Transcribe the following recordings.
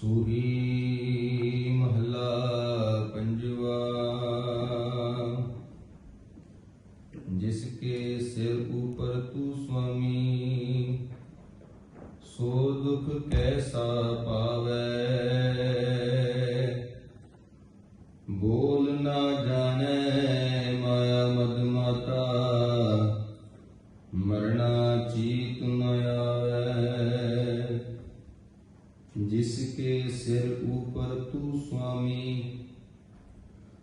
ਸੂਹੀ ਮਹਲਾ ਪੰਜਵਾ। ਜਿਸ ਕੇ ਸਿਰ ਉਪਰ ਤੂ ਸੁਆਮੀ, ਸੋ ਦੁਖ ਕੈਸਾ ਪਾਵੈ? ਬੋਲ ਨਾ ਜਾਣੇ ਜਿਸ ਕੇ ਸਿਰ ਉਪਰ ਤੂ ਸੁਆਮੀ,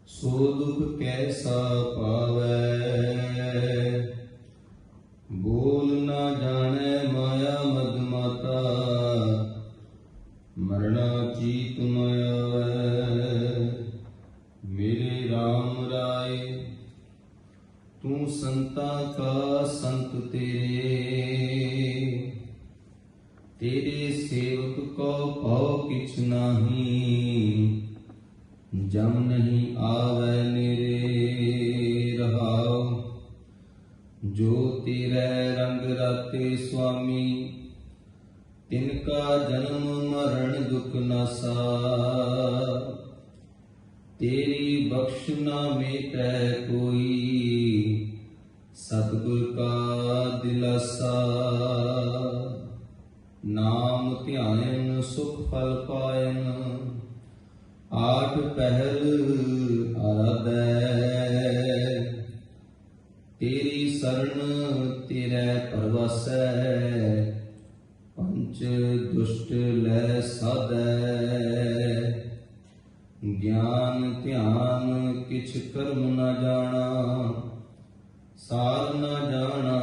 ਸੋ ਦੁਖ ਕੈਸਾ ਪਾਵੈ? ਬੋਲ ਨਾ ਜਾਣੈ ਮਾਇਆ ਮਦ ਮਾਤਾ, ਮਰਣਾ ਚੀਤ ਨ ਆਵੈ। ਮੇਰੇ RAM ਰਾਏ, ਤੂੰ ਸੰਤਾਂ ਕਾ ਸੰਤ ਤੇਰੇ ਸੇਵਕ ਕੋ ਭਉ ਕਿਛ ਨਾਹੀ, ਜਮ ਨਹੀਂ ਆਵੈ ਨੇਰੇ ਰਹਾਉ। ਜੋ ਤੇਰੇ ਰੰਗ ਰਾਤੇ ਸੁਆਮੀ, ਤਿਨ ਕਾ ਜਨਮ ਮਰਨ ਦੁਖ ਨਾਸਾ ਤੇਰੀ ਬਖਸ਼ ਨਾ ਮੇਟੈ ਕੋਈ, ਸਤਿਗੁਰ ਕਾ ਦਿਲਾਸਾ। ਨਾਮ ਧਿਆਨ ਸੁਖ ਫਲ ਪਾਇਨ। ਆਠ ਪਹਿਲ ਆਰਾਧੈ ਤੇਰੀ ਸਰਣ ਤੇਰੇ ਪਰਵਾਸੈ, ਪੰਚ ਦੁਸ਼ਟ ਲੈ ਸਾਧੈ। ਗਿਆਨ ਧਿਆਨ ਕਿਛ ਕਰਮ ਨਾ ਜਾਣਾ ਸਾਰ ਨਾ ਜਾਣਾ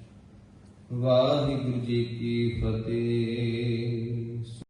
ਵਾਹਿਗੁਰੂ ਜੀ ਕੀ ਫਤਿਹ।